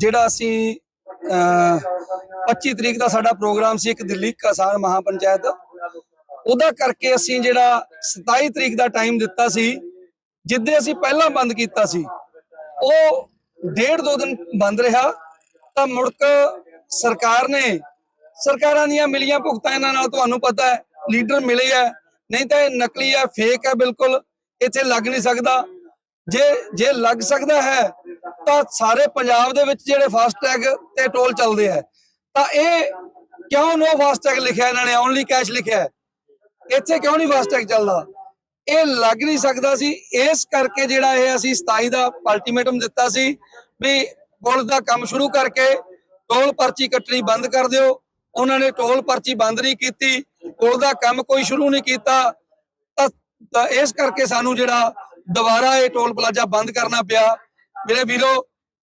ਜਿਹੜਾ ਅਸੀਂ ਅਹ, 25 ਤਰੀਕ ਦਾ ਸਾਡਾ ਪ੍ਰੋਗਰਾਮ ਸੀ ਇੱਕ ਦਿੱਲੀ ਕਿਸਾਨ ਮਹਾਪੰਚਾਇਤ। ਉਹਦਾ ਕਰਕੇ ਅਸੀਂ ਜਿਹੜਾ 27 ਤਰੀਕ ਦਾ ਟਾਈਮ ਦਿੱਤਾ ਸੀ ਜਿੱਦੇ ਅਸੀਂ ਪਹਿਲਾਂ ਬੰਦ ਕੀਤਾ ਸੀ ਉਹ ਡੇਢ ਦੋ ਦਿਨ ਬੰਦ ਰਿਹਾ। ਤਾਂ ਮੁੜਕ ਸਰਕਾਰ ਨੇ ਸਰਕਾਰਾਂ ਦੀਆਂ ਮਿਲੀਆਂ ਭੁਗਤਾਂ ਇਹਨਾਂ ਨਾਲ ਤੁਹਾਨੂੰ ਪਤਾ ਹੈ ਲੀਡਰ ਮਿਲੇ ਆ ਨਹੀਂ ਤਾਂ ਇਹ ਨਕਲੀ ਹੈ ਫੇਕ ਹੈ ਬਿਲਕੁਲ ਇੱਥੇ ਲੱਗ ਨਹੀਂ ਸਕਦਾ। ਜੇ ਜੇ ਲੱਗ ਸਕਦਾ ਹੈ, ਤਾਂ ਸਾਰੇ ਪੰਜਾਬ ਦੇ ਵਿੱਚ ਜਿਹੜੇ ਫਾਸਟੈਗ ਤੇ ਟੋਲ ਚੱਲਦੇ ਆ। ਤਾਂ ਇਹ ਕਿਉਂ ਨੋ ਫਾਸਟੈਗ ਲਿਖਿਆ ਇਹਨਾਂ ਨੇ ਓਨਲੀ ਕੈਸ਼ ਲਿਖਿਆ ਇੱਥੇ ਕਿਉਂ ਨਹੀਂ ਫਾਸਟੈਗ ਚੱਲਦਾ? ਇਹ ਲੱਗ ਨਹੀਂ ਸਕਦਾ ਸੀ। ਇਸ ਕਰਕੇ ਜਿਹੜਾ ਇਹ ਅਸੀਂ 27 ਦਾ ਅਲਟੀਮੇਟਮ ਦਿੱਤਾ ਸੀ ਵੀ ਪੁਲ ਦਾ ਕੰਮ ਸ਼ੁਰੂ ਕਰਕੇ ਟੋਲ ਪਰਚੀ ਕੱਟਣੀ ਬੰਦ ਕਰ ਦਿਓ। ਉਹਨਾਂ ਨੇ ਟੋਲ ਪਰਚੀ ਬੰਦ ਨਹੀਂ ਕੀਤੀ। ਪੁਲ ਦਾ ਕੰਮ ਕੋਈ ਸ਼ੁਰੂ ਨਹੀਂ ਕੀਤਾ। ਤਾਂ ਇਸ ਕਰਕੇ ਸਾਨੂੰ ਜਿਹੜਾ ਦੁਬਾਰਾ ਇਹ ਟੋਲ ਪਲਾਜ਼ਾ ਬੰਦ ਕਰਨਾ ਪਿਆ। ਮੇਰੇ ਵੀਰੋ,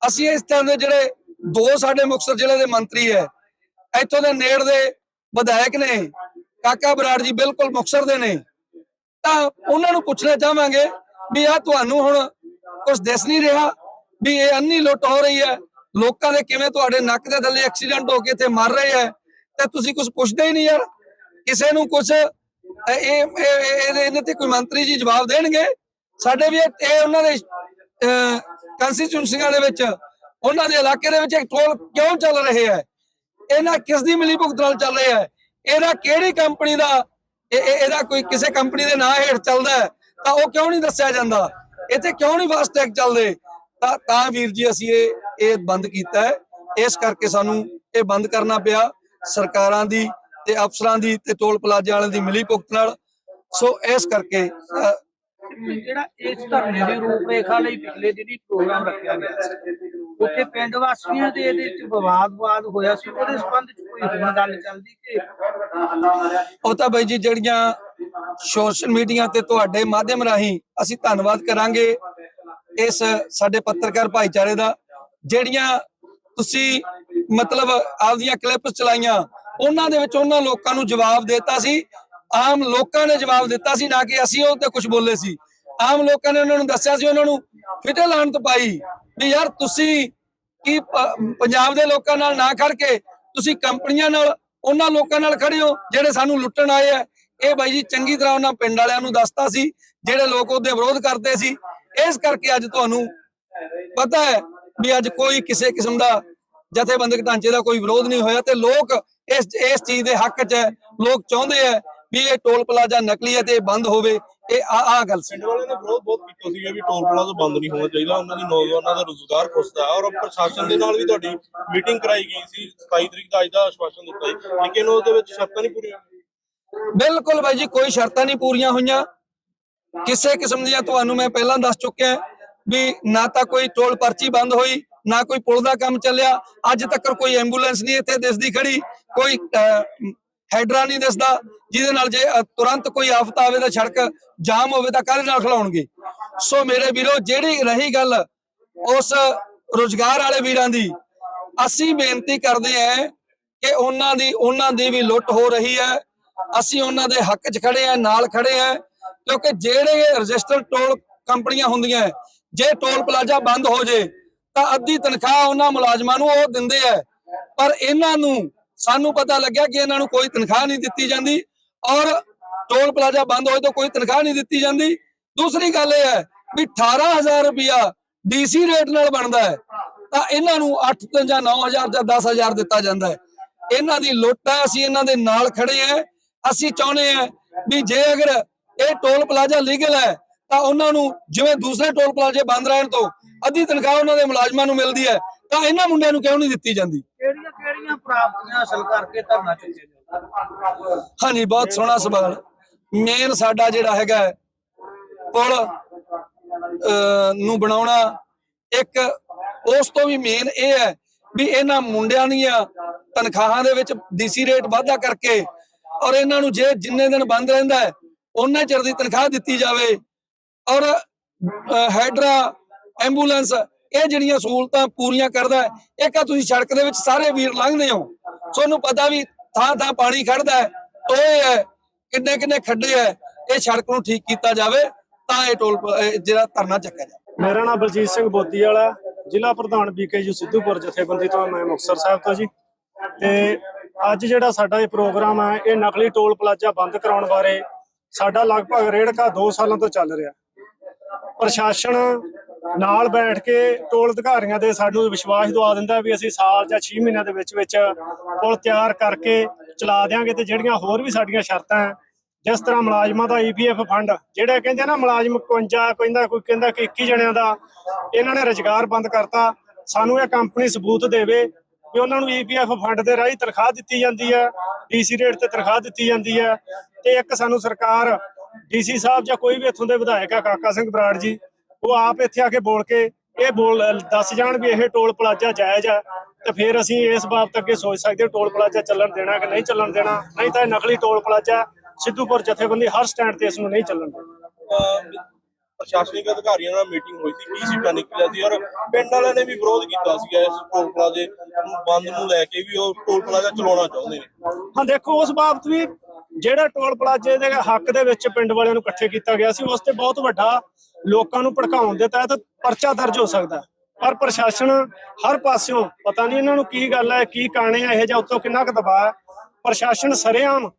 ਅਸੀਂ ਇਸ ਤਰ੍ਹਾਂ ਦੇ ਜਿਹੜੇ ਦੋ ਸਾਡੇ ਮੁਕਤਸਰ ਜ਼ਿਲ੍ਹੇ ਦੇ ਮੰਤਰੀ ਹੈ, ਇੱਥੋਂ ਦੇ ਨੇੜ ਦੇ ਵਿਧਾਇਕ ਨੇ, ਕਾਕਾ ਬਰਾੜ ਜੀ ਬਿਲਕੁਲ ਮੁਕਤਸਰ ਦੇ ਨੇ। ਤਾਂ ਉਹਨਾਂ ਨੂੰ ਪੁੱਛਣਾ ਚਾਹਾਂਗੇ ਵੀ ਆ ਤੁਹਾਨੂੰ ਹੁਣ ਕੁਝ ਦਿਸ ਨਹੀਂ ਰਿਹਾ ਵੀ ਇਹ ਅੰਨੀ ਲੁੱਟ ਹੋ ਰਹੀ ਹੈ। ਲੋਕਾਂ ਦੇ ਕਿਵੇਂ ਤੁਹਾਡੇ ਨੱਕ ਦੇ ਥੱਲੇ ਐਕਸੀਡੈਂਟ ਹੋ ਕੇ ਇੱਥੇ ਮਰ ਰਹੇ ਹੈ, ਤੇ ਤੁਸੀਂ ਕੁਝ ਪੁੱਛਦੇ ਹੀ ਨਹੀਂ ਯਾਰ। ਕਿਸੇ ਨੂੰ ਕੁਝ ਇਹ ਇਹਦੇ ਇਹਨਾਂ ਤੇ ਕੋਈ ਮੰਤਰੀ ਜੀ ਜਵਾਬ ਦੇਣਗੇ। ਸਾਡੇ ਵੀ ਇਹ ਉਹਨਾਂ ਦੇ ਕੰਸਟੀਚੂਐਂਸੀਆਂ ਦੇ ਵਿੱਚ, ਉਹਨਾਂ ਦੇ ਇਲਾਕੇ ਦੇ ਵਿੱਚ ਇੱਕ ਟੋਲ ਕਿਉਂ ਚੱਲ ਰਹੇ ਹੈ? ਇਹਨਾਂ ਕਿਸ ਦੀ ਮਿਲੀ ਭੁਗਤ ਨਾਲ ਚੱਲ ਰਿਹਾ ਹੈ? ਇਹਦਾ ਕਿਹੜੀ ਕੰਪਨੀ ਦਾ ਇਹਦਾ ਕੋਈ ਕਿਸੇ ਕੰਪਨੀ ਦੇ ਨਾਂ ਹੇਠ ਚੱਲਦਾ ਤਾਂ ਉਹ ਕਿਉਂ ਨਹੀਂ ਦੱਸਿਆ ਜਾਂਦਾ? ਇੱਥੇ ਕਿਉਂ ਨਹੀਂ ਫਾਸਟੈਗ ਚੱਲਦੇ? ਤਾਂ ਤਾਂ ਵੀਰ ਜੀ, ਅਸੀਂ ਇਹ ਇਹ ਬੰਦ ਕੀਤਾ ਹੈ। ਇਸ ਕਰਕੇ ਸਾਨੂੰ ਇਹ ਬੰਦ ਕਰਨਾ ਪਿਆ। ਸਰਕਾਰਾਂ ਦੀ ਤੇ ਅਫਸਰਾਂ ਦੀ ਤੇ ਟੋਲ ਪਲਾਜੇ ਵਾਲਿਆਂ ਦੀ ਮਿਲੀ ਭੁਗਤ ਨਾਲ। ਸੋ ਇਸ ਕਰਕੇ ਅ, ਜਿਹੜਾ ਇਸ ਧਰਨੇ ਦੀ ਰੂਪਰੇਖਾ ਲਈ ਪਿਛਲੇ ਦਿਨੀ ਪ੍ਰੋਗਰਾਮ ਰੱਖਿਆ ਗਿਆ ਸੀ। ਉੱਥੇ ਪਿੰਡ ਵਾਸੀਆਂ ਦੇ ਇਹਦੇ ਵਿੱਚ ਵਿਵਾਦ-ਵਾਦ ਹੋਇਆ ਸੀ। ਉਹਦੇ ਸੰਬੰਧ ਚ ਕੋਈ ਹੁਣ ਗੱਲ ਚੱਲਦੀ ਕਿ ਉਹ ਤਾਂ ਬਾਈ ਜੀ ਜਿਹੜੀਆਂ ਸੋਸ਼ਲ ਮੀਡੀਆ ਤੇ ਤੁਹਾਡੇ ਮਾਧਿਅਮ ਰਾਹੀਂ ਅਸੀਂ ਧੰਨਵਾਦ ਕਰਾਂਗੇ ਇਸ ਸਾਡੇ ਪੱਤਰਕਾਰ ਭਾਈਚਾਰੇ ਦਾ ਜਿਹੜੀਆਂ ਤੁਸੀਂ ਮਤਲਬ ਆਪਦੀਆਂ ਕਲਿੱਪਸ ਚਲਾਈਆਂ ਉਹਨਾਂ ਦੇ ਵਿੱਚ ਉਹਨਾਂ ਲੋਕਾਂ ਨੂੰ ਜਵਾਬ ਦਿੱਤਾ ਸੀ। ਆਮ ਲੋਕਾਂ ਨੇ ਜਵਾਬ ਦਿੱਤਾ ਸੀ ਨਾ ਕਿ ਅਸੀਂ ਉਹ ਤੇ ਕੁਝ ਬੋਲੇ ਸੀ। ਆਮ ਲੋਕਾਂ ਨੇ ਉਹਨਾਂ ਨੂੰ ਦੱਸਿਆ ਸੀ, ਉਹਨਾਂ ਨੂੰ ਫਿਟੇ ਲਾਣ ਤੋਂ ਪਾਈ ਵੀ ਯਾਰ ਤੁਸੀਂ ਕੀ ਪੰਜਾਬ ਦੇ ਲੋਕਾਂ ਨਾਲ ਨਾ ਖੜ ਕੇ ਤੁਸੀਂ ਕੰਪਨੀਆਂ ਨਾਲ, ਉਹਨਾਂ ਲੋਕਾਂ ਨਾਲ ਖੜੇ ਹੋ ਜਿਹੜੇ ਸਾਨੂੰ ਲੁੱਟਣ ਆਏ ਆ। ਇਹ ਬਾਈ ਜੀ ਚੰਗੀ ਤਰ੍ਹਾਂ ਉਹਨਾਂ ਪਿੰਡ ਵਾਲਿਆਂ ਨੂੰ ਦੱਸਤਾ ਸੀ, ਜਿਹੜੇ ਲੋਕ ਉਹਦੇ ਵਿਰੋਧ ਕਰਦੇ ਸੀ। ਇਸ ਕਰਕੇ ਅੱਜ ਤੁਹਾਨੂੰ ਪਤਾ ਹੈ ਵੀ ਅੱਜ ਕੋਈ ਕਿਸੇ ਕਿਸਮ ਦਾ ਜਥੇਬੰਦਕ ਢਾਂਚੇ ਦਾ ਕੋਈ ਵਿਰੋਧ ਨਹੀਂ ਹੋਇਆ ਤੇ ਲੋਕ ਇਸ ਇਸ ਚੀਜ਼ ਦੇ ਹੱਕ 'ਚ ਹੈ। ਲੋਕ ਚਾਹੁੰਦੇ ਆ ਵੀ ਇਹ ਟੋਲ ਪਲਾਜ਼ਾ ਨਕਲੀ ਹੈ ਤੇ ਇਹ ਬੰਦ ਹੋਵੇ। ਇਹ ਆ ਆ ਗੱਲ ਸੀ। ਪਿੰਡ ਵਾਲਿਆਂ ਨੇ ਵਿਰੋਧ ਬਹੁਤ ਕੀਤਾ ਸੀਗਾ ਵੀ ਟੋਲ ਪਲਾਜ਼ਾ ਬੰਦ ਨਹੀਂ ਹੋਣਾ ਚਾਹੀਦਾ। ਉਹਨਾਂ ਦੀ ਨੌਜਵਾਨਾਂ ਦਾ ਰੋਜ਼ਗਾਰ ਖੁੱਸਦਾ ਔਰ ਪ੍ਰਸ਼ਾਸਨ ਦੇ ਨਾਲ ਵੀ ਤੁਹਾਡੀ ਮੀਟਿੰਗ ਕਰਾਈ ਗਈ ਸੀ। 27 ਤਰੀਕ ਦਾ ਅੱਜ ਦਾ ਆਸ਼ਵਾਸਨ ਦਿੱਤਾ ਸੀ ਲੇਕਿਨ ਉਹਦੇ ਵਿੱਚ ਸ਼ਰਤਾਂ ਨਹੀਂ ਪੂਰੀਆਂ ਬਿਲਕੁਲ ਬਾਈ ਜੀ ਕੋਈ ਸ਼ਰਤਾਂ ਨਹੀਂ ਪੂਰੀਆਂ ਹੋਈਆਂ। ਕਿਸੇ ਕਿਸਮ ਦੀਆਂ ਤੁਹਾਨੂੰ ਮੈਂ ਪਹਿਲਾਂ ਦੱਸ ਚੁੱਕਿਆ ਵੀ ਨਾ ਤਾਂ ਕੋਈ ਟੋਲ ਪਰਚੀ ਬੰਦ ਹੋਈ ਨਾ ਕੋਈ ਪੁਲ ਦਾ ਕੰਮ ਚੱਲਿਆ। ਅੱਜ ਤੱਕ ਕੋਈ ਐਂਬੂਲੈਂਸ ਨਹੀਂ ਇੱਥੇ ਦਿਸਦੀ ਖੜੀ। ਕੋਈ ਹੈਡਰਾ ਨਹੀਂ ਦਿਸਦਾ ਜਿਹਦੇ ਨਾਲ ਜੇ ਤੁਰੰਤ ਕੋਈ ਆਫਤ ਆਵੇ ਤਾਂ ਸੜਕ ਜਾਮ ਹੋਵੇ ਤਾਂ ਕਾਹਦੇ ਨਾਲ ਖਲਾਉਣਗੇ? ਸੋ ਮੇਰੇ ਵੀਰੋ, ਜਿਹੜੀ ਰਹੀ ਗੱਲ ਉਸ ਰੋਜ਼ਗਾਰ ਵਾਲੇ ਵੀਰਾਂ ਦੀ, ਅਸੀਂ ਬੇਨਤੀ ਕਰਦੇ ਹਾਂ ਕਿ ਉਹਨਾਂ ਦੀ ਉਹਨਾਂ ਦੀ ਵੀ ਲੁੱਟ ਹੋ ਰਹੀ ਹੈ। ਅਸੀਂ ਉਹਨਾਂ ਦੇ ਹੱਕ 'ਚ ਖੜੇ ਆ ਨਾਲ ਖੜੇ ਆ ਕਿਉਂਕਿ ਜਿਹੜੇ ਰਜਿਸਟਰ ਟੋਲ ਕੰਪਨੀਆਂ ਹੁੰਦੀਆਂ, ਜੇ ਟੋਲ ਪਲਾਜ਼ਾ ਬੰਦ ਹੋ ਜੇ, ਤਾਂ ਅੱਧੀ ਤਨਖਾਹ ਉਹਨਾਂ ਮੁਲਾਜ਼ਮਾਂ ਨੂੰ ਉਹ ਦਿੰਦੇ ਆ। ਪਰ ਇਹਨਾਂ ਨੂੰ ਸਾਨੂੰ ਪਤਾ ਲੱਗਿਆ ਕਿ ਇਹਨਾਂ ਨੂੰ ਕੋਈ ਤਨਖਾਹ ਨਹੀਂ ਦਿੱਤੀ ਜਾਂਦੀ ਔਰ ਟੋਲ ਪਲਾਜ਼ਾ ਬੰਦ ਹੋਏ ਤਾਂ ਕੋਈ ਤਨਖਾਹ ਨਹੀਂ ਦਿੱਤੀ ਜਾਂਦੀ। ਦੂਸਰੀ ਗੱਲ ਇਹ ਹੈ ਵੀ 18000 ਰੁਪਇਆ ਡੀਸੀ ਰੇਟ ਨਾਲ ਬਣਦਾ ਹੈ, ਤਾਂ ਇਹਨਾਂ ਨੂੰ 8 ਤੋਂ ਜਾਂ 9000 ਜਾਂ 10000 ਦਿੱਤਾ ਜਾਂਦਾ ਹੈ। ਇਹਨਾਂ ਦੀ ਲੁੱਟ ਹੈ, ਅਸੀਂ ਇਹਨਾਂ ਦੇ ਨਾਲ ਖੜੇ ਹਾਂ। ਅਸੀਂ ਚਾਹੁੰਦੇ ਹਾਂ ਵੀ ਜੇ ਅਗਰ ਇਹ ਟੋਲ ਪਲਾਜ਼ਾ ਲੀਗਲ ਹੈ, ਤਾਂ ਉਹਨਾਂ ਨੂੰ ਜਿਵੇਂ ਦੂਸਰੇ ਟੋਲ ਪਲਾਜ਼ੇ ਬੰਦ ਰਹਿਣ ਤੋਂ ਅੱਧੀ ਤਨਖਾਹ ਉਹਨਾਂ ਦੇ ਮੁਲਾਜ਼ਮਾਂ ਨੂੰ ਮਿਲਦੀ ਹੈ, ਤਾਂ ਇਹਨਾਂ ਮੁੰਡਿਆਂ ਨੂੰ ਕਿਉਂ ਨਹੀਂ ਦਿੱਤੀ ਜਾਂਦੀ? ਕਿਹੜੀਆਂ ਕਿਹੜੀਆਂ ਪ੍ਰਾਪਤੀਆਂ ਹਾਸਲ ਕਰਕੇ ਧਰਨਾ ਚੁੱਕੇ ਜਾਂਦੇ? ਹਾਂਜੀ, ਬਹੁਤ ਸੋਹਣਾ ਸਵਾਲ। ਮੇਨ ਸਾਡਾ ਜਿਹੜਾ ਹੈਗਾ ਪੁਲ ਨੂੰ ਬਣਾਉਣਾ। ਇੱਕ, ਉਸ ਤੋਂ ਵੀ ਮੇਨ ਇਹ ਹੈ ਵੀ ਇਹਨਾਂ ਮੁੰਡਿਆਂ ਦੀਆਂ ਤਨਖਾਹਾਂ ਦੇ ਵਿੱਚ ਡੀਸੀ ਰੇਟ ਵਾਧਾ ਕਰਕੇ ਔਰ ਇਹਨਾਂ ਨੂੰ ਜੇ ਜਿੰਨੇ ਦਿਨ ਬੰਦ ਰਹਿੰਦਾ ਹੈ ਉਹਨਾਂ ਚਿਰ ਦੀ ਤਨਖਾਹ ਦਿੱਤੀ ਜਾਵੇ। ਔਰ ਹੈਡਰਾ ਐਂਬੂਲੈਂਸ ਇਹ ਜਿਹੜੀਆਂ ਸਹੂਲਤਾਂ ਪੂਰੀਆਂ ਕਰਦਾ ਹੈ ਇੱਕ ਆ ਤੁਸੀਂ ਸੜਕ ਦੇ ਵਿੱਚ ਸਾਰੇ ਵੀਰ ਲੰਘਦੇ ਹੋ? ਤੁਹਾਨੂੰ ਪਤਾ ਵੀ ਥਾਂ ਥਾਂ ਪਾਣੀ ਖੜਦਾ ਹੈ, ਟੋਏ ਹੈ, ਕਿੰਨੇ ਕਿੰਨੇ ਖੱਡੇ ਹੈ, ਇਹ ਸੜਕ ਨੂੰ ਠੀਕ ਕੀਤਾ ਜਾਵੇ ਤਾਂ ਇਹ ਟੋਲ ਜਿਹੜਾ ਧਰਨਾ ਚੱਕਿਆ ਜਾਵੇ। ਮੇਰਾ ਨਾਮ ਬਲਜੀਤ ਸਿੰਘ ਬੋਦੀ ਵਾਲਾ ਜ਼ਿਲ੍ਹਾ ਪ੍ਰਧਾਨ ਬੀਕੇਯੂ ਸਿੱਧੂਪੁਰ ਜਥੇਬੰਦੀ ਤੋਂ ਮੈਂ ਮੁਕਤਸਰ ਸਾਹਿਬ ਤੋਂ ਜੀ। ਤੇ ਅੱਜ ਜਿਹੜਾ ਸਾਡਾ ਇਹ ਪ੍ਰੋਗਰਾਮ ਹੈ, ਇਹ ਨਕਲੀ ਟੋਲ ਪਲਾਜ਼ਾ ਬੰਦ ਕਰਾਉਣ ਬਾਰੇ ਸਾਡਾ ਲਗਭਗ ਰੇੜਕਾ 2 ਸਾਲਾਂ ਤੋਂ ਚੱਲ ਰਿਹਾ। ਪ੍ਰਸ਼ਾਸਨ ਨਾਲ ਬੈਠ ਕੇ ਟੋਲ ਅਧਿਕਾਰੀਆਂ ਦੇ ਸਾਨੂੰ ਵਿਸ਼ਵਾਸ ਦਿਵਾ ਦਿੰਦਾ ਵੀ ਅਸੀਂ ਸਾਲ ਜਾਂ 6 ਮਹੀਨਿਆਂ ਦੇ ਵਿੱਚ ਵਿੱਚ ਪੁਲ ਤਿਆਰ ਕਰਕੇ ਚਲਾ ਦਿਆਂਗੇ ਤੇ ਜਿਹੜੀਆਂ ਹੋਰ ਵੀ ਸਾਡੀਆਂ ਸ਼ਰਤਾਂ ਹੈ, ਜਿਸ ਤਰ੍ਹਾਂ ਮੁਲਾਜ਼ਮਾਂ ਦਾ ਈਪੀਐਫ ਫੰਡ, ਜਿਹੜੇ ਕਹਿੰਦੇ ਨਾ ਮੁਲਾਜ਼ਮ 51 ਕਹਿੰਦਾ ਕੋਈ ਕਹਿੰਦਾ ਕਿ 21 ਜਣਿਆਂ ਦਾ, ਇਹਨਾਂ ਨੇ ਰੁਜ਼ਗਾਰ ਬੰਦ ਕਰਤਾ, ਸਾਨੂੰ ਇਹ ਕੰਪਨੀ ਸਬੂਤ ਦੇਵੇ ਵੀ ਉਹਨਾਂ ਨੂੰ ਈਪੀਐਫ ਫੰਡ ਦੇ ਰਾਹੀਂ ਤਨਖਾਹ ਦਿੱਤੀ ਜਾਂਦੀ ਹੈ ਡੀਸੀ ਰੇਟ ਤੇ ਤਨਖਾਹ ਦਿੱਤੀ ਜਾਂਦੀ ਹੈ ਤੇ ਇੱਕ ਸਾਨੂੰ ਸਰਕਾਰ ਡੀਸੀ ਸਾਹਿਬ ਜਾਂ ਕੋਈ ਵੀ ਇੱਥੋਂ ਦੇ ਵਿਧਾਇਕ ਆ, ਕਾਕਾ ਸਿੰਘ ਬਰਾੜ ਜੀ ਉਹ ਆਪ ਇੱਥੇ ਆ ਕੇ ਬੋਲ ਕੇ ਇਹ ਬੋਲ ਦੱਸ ਜਾਣ ਵੀ ਇਹ ਟੋਲ ਪਲਾਜ਼ਾ ਜਾਇਜ਼ ਆ ਤੇ ਫਿਰ ਅਸੀਂ ਇਸ ਬਾਬਤ ਅੱਗੇ ਸੋਚ ਸਕਦੇ ਹਾਂ ਟੋਲ ਪਲਾਜ਼ਾ ਚੱਲਣ ਦੇਣਾ ਕਿ ਨਹੀਂ ਚੱਲਣ ਦੇਣਾ। ਨਹੀਂ ਤਾਂ ਇਹ ਨਕਲੀ ਟੋਲ ਪਲਾਜ਼ਾ ਸਿੱਧੂਪੁਰ ਜਥੇਬੰਦੀ ਹਰ ਸਟੈਂਡ ਤੇ ਇਸ ਨੂੰ ਨਹੀਂ ਚੱਲਣ ਦੇਣਾ। ਪ੍ਰਸ਼ਾਸਨਿਕ ਅਧਿਕਾਰੀਆਂ ਨਾਲ ਮੀਟਿੰਗ ਹੋਈ ਸੀ ਕੀ ਸਿੱਟਾ ਨਿਕਲਿਆ ਸੀ ਔਰ ਪਿੰਡ ਵਾਲਿਆਂ ਨੇ ਵੀ ਵਿਰੋਧ ਕੀਤਾ ਸੀਗਾ ਇਸ ਟੋਲ ਪਲਾਜ਼ੇ ਨੂੰ ਬੰਦ ਨੂੰ ਲੈ ਕੇ ਵੀ ਉਹ ਟੋਲ ਪਲਾਜ਼ਾ ਚਲਾਉਣਾ ਚਾਹੁੰਦੇ ਨੇ। ਹਾਂ ਦੇਖੋ ਉਸ ਬਾਬਤ ਵੀ ਜਿਹੜਾ ਟੋਲ ਪਲਾਜ਼ੇ ਦੇ ਹੱਕ ਦੇ ਵਿੱਚ ਪਿੰਡ ਵਾਲਿਆਂ ਨੂੰ ਇਕੱਠੇ ਕੀਤਾ ਗਿਆ ਸੀ, ਉਸ ਤੇ ਬਹੁਤ ਵੱਡਾ ਲੋਕਾਂ ਨੂੰ ਭੜਕਾਉਣ ਦੇ ਤਹਿਤ ਪਰਚਾ ਦਰਜ ਹੋ ਸਕਦਾ ਪਰ ਪ੍ਰਸ਼ਾਸਨ ਹਰ ਪਾਸਿਓਂ, ਪਤਾ ਨਹੀਂ ਇਹਨਾਂ ਨੂੰ ਕੀ ਗੱਲ ਹੈ, ਕੀ ਕਾਣੇ ਆ, ਇਹ ਜਾਂ ਉੱਤੋਂ ਕਿੰਨਾ ਕੁ ਦਬਾਅ ਹੈ। ਪ੍ਰਸ਼ਾਸਨ ਸਰੇਆਮ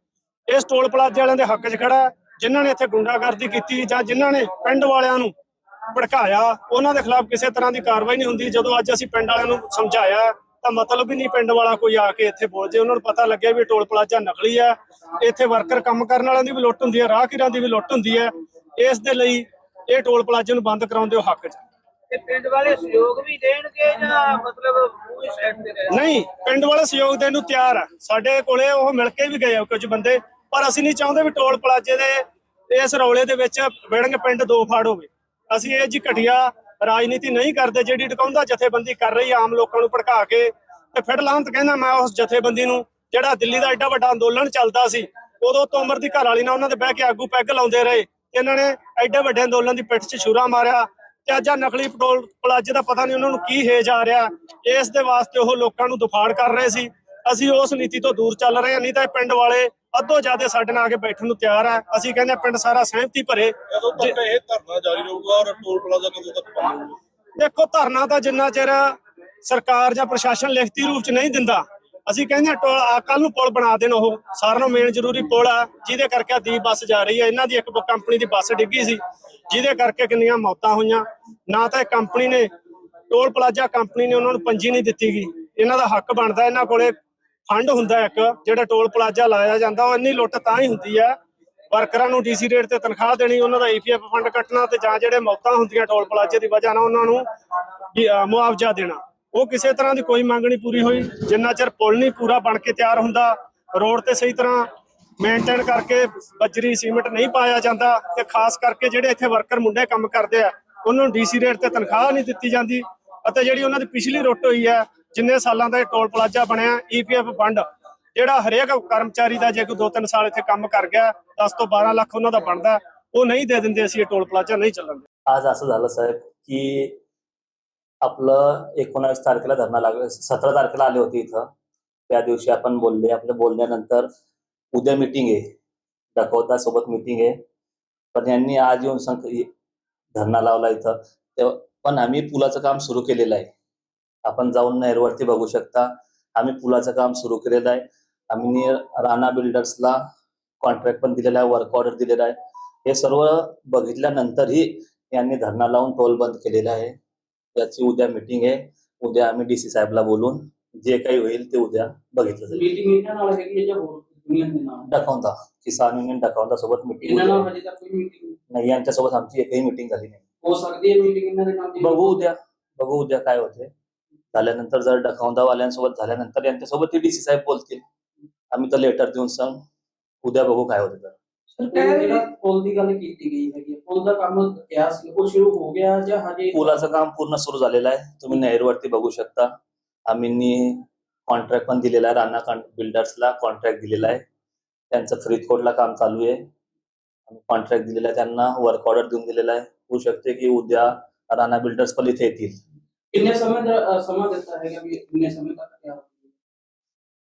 ਇਸ ਟੋਲ ਪਲਾਜ਼ੇ ਵਾਲਿਆਂ ਦੇ ਹੱਕ 'ਚ ਖੜਾ ਹੈ, ਜਿਨ੍ਹਾਂ ਨੇ ਇੱਥੇ ਗੁੰਡਾਗਰਦੀ ਕੀਤੀ ਜਾਂ ਜਿਨ੍ਹਾਂ ਨੇ ਪਿੰਡ ਵਾਲਿਆਂ ਨੂੰ ਭੜਕਾਇਆ, ਉਹਨਾਂ ਦੇ ਖਿਲਾਫ ਕਿਸੇ ਤਰ੍ਹਾਂ ਦੀ ਕਾਰਵਾਈ ਨਹੀਂ ਹੁੰਦੀ। ਜਦੋਂ ਅੱਜ ਅਸੀਂ ਪਿੰਡ ਵਾਲਿਆਂ ਨੂੰ ਸਮਝਾਇਆ ਤਾਂ ਮਤਲਬ ਹੀ ਨਹੀਂ ਪਿੰਡ ਵਾਲਾ ਕੋਈ ਆ ਕੇ ਇੱਥੇ ਬੋਲ ਜੇ। ਉਹਨਾਂ ਨੂੰ ਪਤਾ ਲੱਗਿਆ ਵੀ ਟੋਲ ਪਲਾਜ਼ਾ ਨਕਲੀ ਹੈ। ਇੱਥੇ ਵਰਕਰ ਕੰਮ ਕਰਨ ਵਾਲਿਆਂ ਦੀ ਵੀ ਲੁੱਟ ਹੁੰਦੀ ਹੈ ਰਾਹਗੀਰਾਂ ਦੀ ਵੀ ਲੁੱਟ ਹੁੰਦੀ ਹੈ। ਇਸ ਦੇ ਲਈ ਇਹ ਟੋਲ ਪਲਾਜ਼ੇ ਨੂੰ ਬੰਦ ਕਰਾਉਣ ਦੇ ਹੱਕ 'ਚ ਤੇ ਪਿੰਡ ਵਾਲੇ ਸਹਿਯੋਗ ਵੀ ਦੇਣਗੇ ਜਾਂ ਮਤਲਬ ਪੂਰੀ ਸਾਈਡ ਤੇ ਰਹਿ ਨਹੀਂ ਪਿੰਡ ਵਾਲੇ ਸਹਿਯੋਗ ਦੇਣ ਨੂੰ ਤਿਆਰ ਆ। ਸਾਡੇ ਕੋਲੇ ਉਹ ਮਿਲ ਕੇ ਵੀ ਗਏ ਆ ਕੁਝ ਬੰਦੇ ਪਰ ਅਸੀਂ ਨਹੀਂ ਚਾਹੁੰਦੇ ਵੀ ਟੋਲ ਪਲਾਜ਼ੇ ਦੇ ਇਸ ਰੌਲੇ ਦੇ ਵਿੱਚ ਵਿੜੰਗ ਪਿੰਡ ਦੋ ਫਾੜ ਹੋਵੇ। ਅਸੀਂ ਇਹ ਜੀ ਘਟੀਆ ਰਾਜਨੀਤੀ ਨਹੀਂ ਕਰਦੇ ਜਿਹੜੀ ਟਿਕਾਉਂਦਾ ਜਥੇਬੰਦੀ ਕਰ ਰਹੀ ਆਮ ਲੋਕਾਂ ਨੂੰ ਭੜਕਾ ਕੇ, ਤੇ ਫਿਰ ਲਾਂਤ ਕਹਿੰਦਾ ਮੈਂ ਉਸ ਜਥੇਬੰਦੀ ਨੂੰ, ਜਿਹੜਾ ਦਿੱਲੀ ਦਾ ਐਡਾ ਵੱਡਾ ਅੰਦੋਲਨ ਚੱਲਦਾ ਸੀ, ਉਦੋਂ ਤੋਮਰ ਦੀ ਘਰ ਵਾਲੀ ਨਾਲ ਉਹਨਾਂ ਦੇ ਬਹਿ ਕੇ ਆਗੂ ਪੈਗ ਲਾਉਂਦੇ ਰਹੇ ਇਹਨਾਂ ਨੇ ਐਡੇ ਵੱਡੇ ਅੰਦੋਲਨ ਦੀ ਪਿੱਠ 'ਚ ਛੁਰਾ ਮਾਰਿਆ, ਤੇ ਅੱਜ ਆ ਨਕਲੀ ਪਟੋਲ ਪਲਾਜ਼ੇ ਦਾ ਪਤਾ ਨਹੀਂ ਉਹਨਾਂ ਨੂੰ ਕੀ ਹੇਜ ਆ ਰਿਹਾ, ਇਸ ਦੇ ਵਾਸਤੇ ਉਹ ਲੋਕਾਂ ਨੂੰ ਦੁਫਾੜ ਕਰ ਰਹੇ ਸੀ ਅਸੀਂ ਉਸ ਨੀਤੀ ਤੋਂ ਦੂਰ ਚੱਲ ਰਹੇ ਹਾਂ ਨਹੀਂ ਤਾਂ ਇਹ ਪਿੰਡ ਵਾਲੇ ਅੱਧੋ ਜ਼ਿਆਦੇ ਸਾਡੇ ਨਾਲ ਆ ਕੇ ਬੈਠਣ ਨੂੰ ਤਿਆਰ ਆ। ਅਸੀਂ ਕਹਿੰਦੇ ਹਾਂ ਪਿੰਡ ਸਾਰਾ ਸਹਿਮਤੀ ਭਰੇ। ਕਦੋਂ ਤੱਕ ਇਹ ਧਰਨਾ ਜਾਰੀ ਰਹੂਗਾ ਔਰ ਟੋਲ ਪਲਾਜ਼ਾ ਕਦੋਂ ਤੱਕ ਬੰਦ ਹੋਊਗਾ? ਦੇਖੋ ਧਰਨਾ ਤਾਂ ਜਿੰਨਾ ਚਿਰ ਸਰਕਾਰ ਜਾਂ ਪ੍ਰਸ਼ਾਸਨ ਲਿਖਤੀ ਰੂਪ ਚ ਨਹੀਂ ਦਿੰਦਾ ਅਸੀਂ ਕਹਿੰਦੇ ਹਾਂ ਕੱਲ ਨੂੰ ਪੁਲ ਬਣਾ ਦੇਣ ਉਹ। ਸਾਰਿਆਂ ਨੂੰ ਮੇਨ ਜ਼ਰੂਰੀ ਪੁਲ ਆ ਜਿਹਦੇ ਕਰਕੇ ਆਹ ਦੀਪ ਬੱਸ ਜਾ ਰਹੀ ਹੈ ਇਹਨਾਂ ਦੀ ਇੱਕ ਕੰਪਨੀ ਦੀ ਬੱਸ ਡਿੱਗੀ ਸੀ ਜਿਹਦੇ ਕਰਕੇ ਕਿੰਨੀਆਂ ਮੌਤਾਂ ਹੋਈਆਂ। ਨਾ ਤਾਂ ਇਹ ਕੰਪਨੀ ਨੇ ਟੋਲ ਪਲਾਜ਼ਾ ਕੰਪਨੀ ਨੇ ਉਹਨਾਂ ਨੂੰ ਪੰਜੀ ਨਹੀਂ ਦਿੱਤੀ ਗਈ ਇਹਨਾਂ ਦਾ ਹੱਕ ਬਣਦਾ ਇਹਨਾਂ ਕੋਲੇ ਫੰਡ ਹੁੰਦਾ ਇੱਕ ਜਿਹੜਾ ਟੋਲ ਪਲਾਜ਼ਾ ਲਾਇਆ ਜਾਂਦਾ ਉਹ ਇੰਨੀ ਲੁੱਟ ਤਾਂ ਹੀ ਹੁੰਦੀ ਹੈ। ਵਰਕਰਾਂ ਨੂੰ ਡੀਸੀ ਰੇਟ ਤੇ ਤਨਖਾਹ ਦੇਣੀ ਉਹਨਾਂ ਦਾ ਈਪੀਐਫ ਫੰਡ ਕੱਟਣਾ ਤੇ ਜਾਂ ਜਿਹੜੇ ਮੌਤਾਂ ਹੁੰਦੀਆਂ ਟੋਲ ਪਲਾਜ਼ੇ ਦੀ ਵਜ੍ਹਾ ਨਾਲ ਉਹਨਾਂ ਨੂੰ ਵੀ, ਮੁਆਵਜ਼ਾ ਦੇਣਾ। ਉਹ ਕਿਸੇ ਤਰ੍ਹਾਂ ਦੀ ਕੋਈ ਮੰਗ ਨਹੀਂ ਪੂਰੀ ਹੋਈ। ਜਿੰਨਾ ਚਿਰ ਪੁਲ ਨਹੀਂ ਪੂਰਾ ਬਣ ਕੇ ਤਿਆਰ ਹੁੰਦਾ ਰੋਡ ਤੇ ਸਹੀ ਤਰ੍ਹਾਂ ਮੇਨਟੇਨ ਕਰਕੇ ਬੱਜਰੀ ਸੀਮੈਂਟ ਨਹੀਂ ਪਾਇਆ ਜਾਂਦਾ ਤੇ ਖਾਸ ਕਰਕੇ ਜਿਹੜੇ ਇੱਥੇ ਵਰਕਰ ਮੁੰਡੇ ਕੰਮ ਕਰਦੇ ਆ ਉਹਨਾਂ ਨੂੰ ਡੀਸੀ ਰੇਟ ਤੇ ਤਨਖਾਹ ਨਹੀਂ ਦਿੱਤੀ ਜਾਂਦੀ ਅਤੇ ਜਿਹੜੀ ਉਹਨਾਂ ਦੀ ਪਿਛਲੀ ਰੁੱਟ ਹੋਈ ਹੈ ਜਿੰਨੇ ਸਾਲਾਂ ਦਾ ਇਹ ਟੋਲ ਪਲਾਜ਼ਾ ਬਣਿਆ ਈਪੀਐਫ ਫੰਡ ਜਿਹੜਾ ਹਰੇਕ ਕਰਮਚਾਰੀ ਦਾ ਜੇ ਕੋਈ 2-3 ਸਾਲ ਇੱਥੇ ਕੰਮ ਕਰ ਗਿਆ 10 ਤੋਂ 12 ਲੱਖ ਉਹਨਾਂ ਦਾ ਬਣਦਾ ਉਹ ਨਹੀਂ ਦੇ ਦਿੰਦੇ ਅਸੀਂ ਇਹ टोल प्लाझा नाही ਚੱਲਣ आज असं झालं साहेब की आपलं एकोणावीस तारखेला धरणा लागला सतरा तारखेला आले होते इथं त्या दिवशी आपण बोलले आपल्या बोलल्यानंतर उद्या मीटिंग आहे दाखवता सोबत मीटिंग आहे पण यांनी आज येऊन सांग धरणा लावला इथं तेव्हा पण आम्ही पुलाचं काम सुरू केलेलं आहे आपण जाऊन नैरवरती बघू शकता. आम्ही पुलाचं काम सुरू केलेलं आहे. आम्ही राणा बिल्डर्सला कॉन्ट्रॅक्ट पण दिलेला आहे वर्क ऑर्डर दिलेला आहे. हे सर्व बघितल्यानंतरही यांनी धरणा लावून टोल बंद केलेला आहे. त्याची उद्या मिटिंग आहे. उद्या आम्ही डीसी साहेबला बोलून जे काही होईल ते उद्या बघितलं जाईल. डकवता किसान युनियन डकवता सोबत मिटिंग नाही यांच्यासोबत आमची एकही मिटिंग झाली नाही. बघू उद्या. बघू उद्या काय होते झाल्यानंतर जर डखावंदावाल्यांसोबत झाल्यानंतर यांच्यासोबत ते डीसी साहेब बोलतील. आम्ही तर लेटर देऊन सांग. उद्या बघू काय होतं तर. पुलाचं काम पूर्ण सुरू झालेलं आहे. तुम्ही नहरवरती बघू शकता. आम्ही कॉन्ट्रॅक्ट पण दिलेला आहे. राणा बिल्डर्सला कॉन्ट्रॅक्ट दिलेला आहे. त्यांचं फ्रीजकोटला काम चालू आहे. कॉन्ट्रॅक्ट दिलेला आहे. त्यांना वर्क ऑर्डर देऊन दिलेला आहे. होऊ शकते की उद्या राणा बिल्डर्स पण इथे येतील. ਕਿੰਨੇ ਸਮੇਂ ਦਾ ਅ, ਸਮਾਂ ਦਿੱਤਾ ਹੈਗਾ ਵੀ ਕਿੰਨੇ ਸਮੇਂ ਤੱਕ ਤਿਆਰ ਹੋਊਗੀ?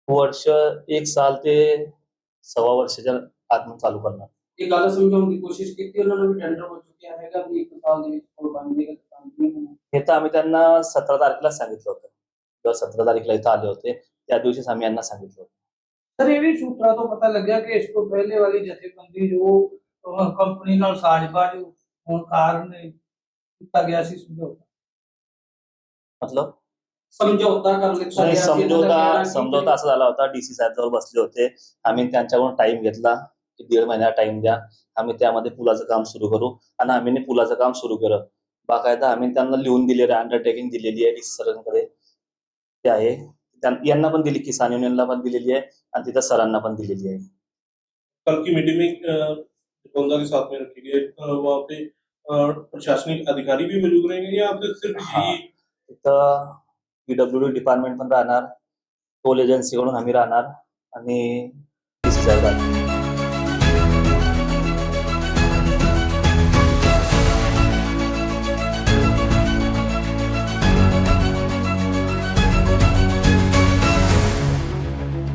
वर्ष एक साल ते सव्वा वर्षाच्या आतमध्ये चालू करणार ਇਹ ਗੱਲ ਸਮਝਾਉਣ ਦੀ ਕੋਸ਼ਿਸ਼ ਕੀਤੀ ਉਹਨਾਂ ਨੂੰ ਵੀ ਟੈਂਡਰ ਹੋ ਚੁੱਕਿਆ ਹੈਗਾ ਵੀ ਇੱਕ ਸਾਲ ਦੇ ਵਿੱਚ ਪੁਲ ਬਣ ਜਾਏਗਾ ਤਾਂ हे तर आम्ही त्यांना सतरा तारखेला सांगितलं होतं जेव्हा सतरा तारीखला इथं आले होते त्या दिवशीच आम्ही यांना सांगितलं होतं ਸਰ ਇਹ ਵੀ ਸੂਤਰਾਂ ਤੋਂ ਪਤਾ ਲੱਗਿਆ ਕਿ ਇਸ ਤੋਂ ਪਹਿਲੇ ਵਾਲੀ ਜਥੇਬੰਦੀ ਜੋ ਅਹ, ਕੰਪਨੀ ਨਾਲ ਸਾਜ਼ਬਾਜ਼ ਹੋਣ ਕਾਰਨ ਕੀਤਾ ਗਿਆ ਸੀ ਸਮਝੌਤਾ मतलब? समजवता नाही समजवता असं झाला होता. डीसी साहेब जवळ बसले होते. आम्ही त्यांच्याकडून टाइम घेतला. की दीड महिना टाइम द्या. आम्ही त्यामध्ये पुलाचं काम सुरू करू. आणि आम्ही पुलाचं काम सुरू केलं बाकायदा आम्ही त्यांना लिहून दिलेलं अंडरटेकिंग दिलेली आहे. डीसी सरांकडे. ते आहे. यांना पण दिली. किसान युनियनला पण दिलेली आहे. आणि तिथं सरांना पण दिलेली आहे. कल की प्रशासनिक अधिकारी या सिर्फ तिथं पीडब्ल्यू डी डिपार्टमेंट पण राहणार. टोल एजन्सीकडून आम्ही राहणार. आणि डिस्चार्ज राहणार.